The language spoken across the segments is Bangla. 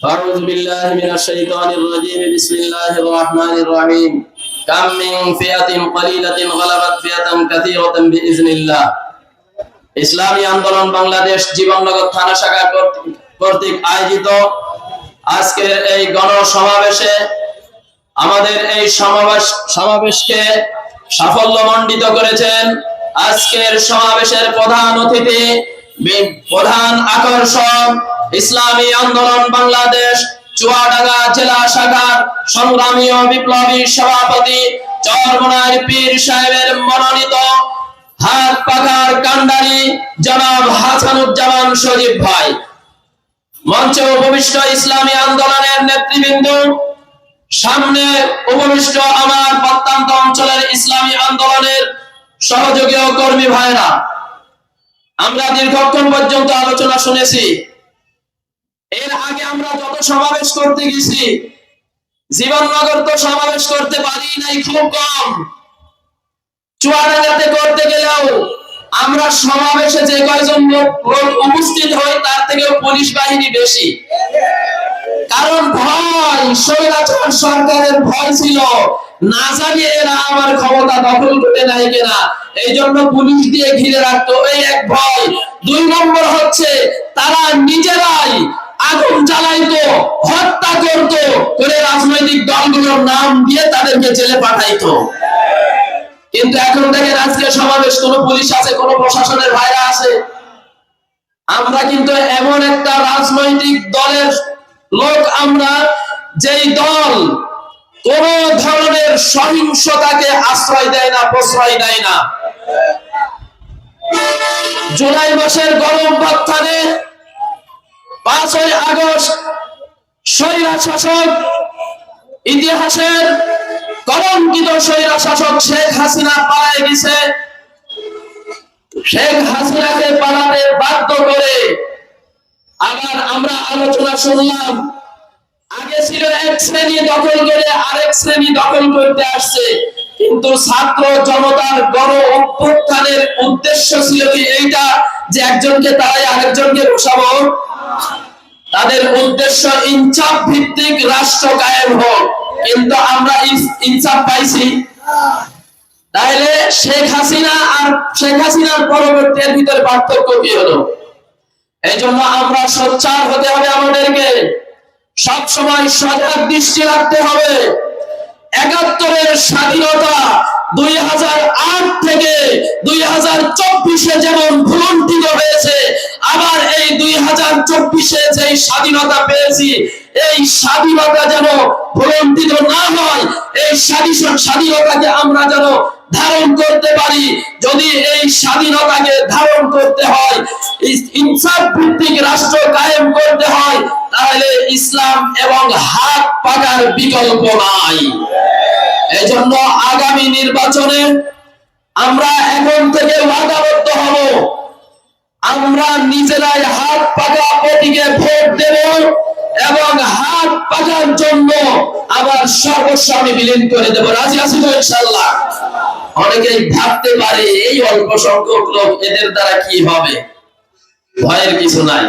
أعوذ بالله من الشيطان الرجيم بسم الله الرحمن الرحيم كم من فئة قليلة غلبت فئة كثيرة بإذن الله ইসলামী আন্দোলন বাংলাদেশ জীবননগর থানা শাখা কর্তৃক- কর্তৃক আয়োজিত আজকের এই গণ সমাবেশে আমাদের এই সমাবেশ সমাবেশকে সাফল্য মণ্ডিত করেছেন আজকের সমাবেশের প্রধান অতিথি বি- প্রধান আকর্ষণ ইসলামী আন্দোলন বাংলাদেশ, চুয়াডাঙ্গা জেলা শাখার সংগ্রামী ও বিপ্লবী সভাপতি চরমনাই পীর সাহেবের মনোনীত হাত পাকার কান্ডারি জনাব হাসানুজ্জামান শরীফ ভাই। মঞ্চে উপবিষ্ট ইসলামী আন্দোলনের নেতৃবৃন্দ, সামনে উপবিষ্ট আমার প্রত্যন্ত অঞ্চলের ইসলামী আন্দোলনের সহযোগী ও কর্মী ভাইরা। আমরা দীর্ঘক্ষণ পর্যন্ত আলোচনা শুনেছি। এর আগে আমরা যত সমাবেশ করতে গেছি, জীবননগর তো সমাবেশ করতে পারি নাই, খুব কম। চুয়াডাঙ্গাতে করতে গেলেও আমরা সমাবেশে যে কয়জন লোক উপস্থিত হই তার থেকেও পুলিশ বাহিনী বেশি। কারণ ভয়, স্বৈরাচার সরকারের ভয় ছিল। না জানি এরা আমার ক্ষমতা দখল করে নাই কিনা। এই জন্য পুলিশ দিয়ে ঘিরে রাখতো। এই এক ভয়। দুই নম্বর হচ্ছে, তারা নিজেরাই আগুন জ্বালাইতো, হত্যা করতো, করে রাজনৈতিক দলগুলোর নাম দিয়ে তাদেরকে জেলে পাঠাইতো। কিন্তু এখন দেখেন আজকে সমাবেশ, কোন পুলিশ আছে, কোন প্রশাসনের ভাইরা আছে। আমরা কিন্তু এমন একটা রাজনৈতিক দলের লোক, আমরা যেই দল কোন ধরনের সহিংসতাকে আশ্রয় দেয় না, প্রশ্রয় দেয় না। জুলাই মাসের গরম বত্থানে পাঁচই আগস্ট স্বৈরা শাসক, ইতিহাসের কলঙ্কিত স্বৈরা শাসক শেখ হাসিনা শেখ হাসিনাকে পালাতে বাধ্য করে আবার আমরা আলোচনা শুনলাম, আগে ছিল এক শ্রেণি দখল করে আরেক শ্রেণি দখল করতে আসছে। কিন্তু ছাত্র জনতার গণ অভ্যুত্থানের উদ্দেশ্য ছিল কি এইটা? যে একজনকে তারাই আরেকজনকে বসাবো। তাদের উদ্দেশ্য ইনসাফ ভিত্তিক রাষ্ট্র কায়েম হোক। কিন্তু আমরা ইনসাফ পাইছি। তাহলে শেখ হাসিনা আর শেখ হাসিনার পরবর্তী ভিতরে পার্থক্য কি হলো? এই জন্য আমরা সোচ্চার হতে হবে আমাদেরকে। সব সময় সজাগ দৃষ্টি রাখতে হবে। একাত্তরের স্বাধীনতা দুই হাজার আট থেকে দুই হাজার চব্বিশে যেমন ভুলন্ঠিত হয়েছে হাজার চব্বিশে যে স্বাধীনতা পেয়েছি, এই স্বাধীনতা যেন ভুলন্ঠিত না হয়, এই স্বাধীন স্বাধীনতাকে আমরা যেন ধারণ করতে পারি। যদি এই স্বাধীনতাকে ধারণ করতে হয় রাষ্ট্র কায়েম করতে হয়, তাহলে ইসলাম এবং হাত পাকার বিকল্প নাই। এজন্য আগামী নির্বাচনে আমরা এখন থেকে ওয়াদাবদ্ধ হব। আমরা নিজেরাই হাত জন্য আবার সর্বস্ব আমি বিলীন করে দেব। রাজি ইনশাল্লাহ অনেকেই ভাবতে পারে এই অল্প সংখ্যক লোক এদের দ্বারা কি হবে? ভয়ের কিছু নাই।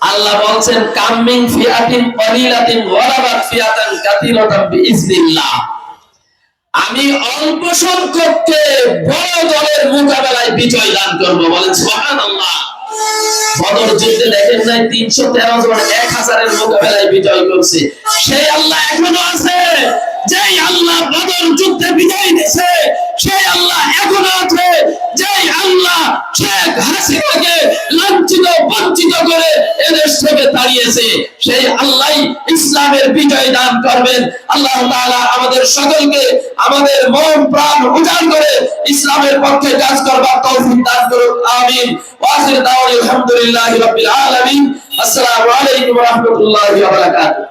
আল্লাহ বলছেন কামিং ফিয়াতিন কলিলাতিন ওয়ালাবাত ফিয়াতান বিইজনিল্লাহ। আমি অল্প সংখ্যককে বড় দলের মোকাবেলায় বিজয় দান করব। বলেন, সুবহানাল্লাহ। বদর যুদ্ধে দেখেন নাই, তিনশো তেরো জন এক হাজারের মোকাবেলায় বিজয় করছে। সেই আল্লাহ এখনও আছে। যেই আল্লাহ বদর যুদ্ধে বিজয় দিয়েছে সেই আল্লাহ এখনও আছে। বঞ্চিত করে সেই আল্লাহ ইসলামের বিজয় দান করবেন। আল্লাহ আমাদের সকলকে আমাদের মন প্রাণ উজাড় করে ইসলামের পক্ষে কাজ করবার তৌফিক দান করুন। আমিন। ওয়াসির দাওয়াল আলহামদুলিল্লাহি রাব্বিল আলামিন। আসসালামু আলাইকুম ওয়া রাহমাতুল্লাহি ওয়া বারাকাতুহু।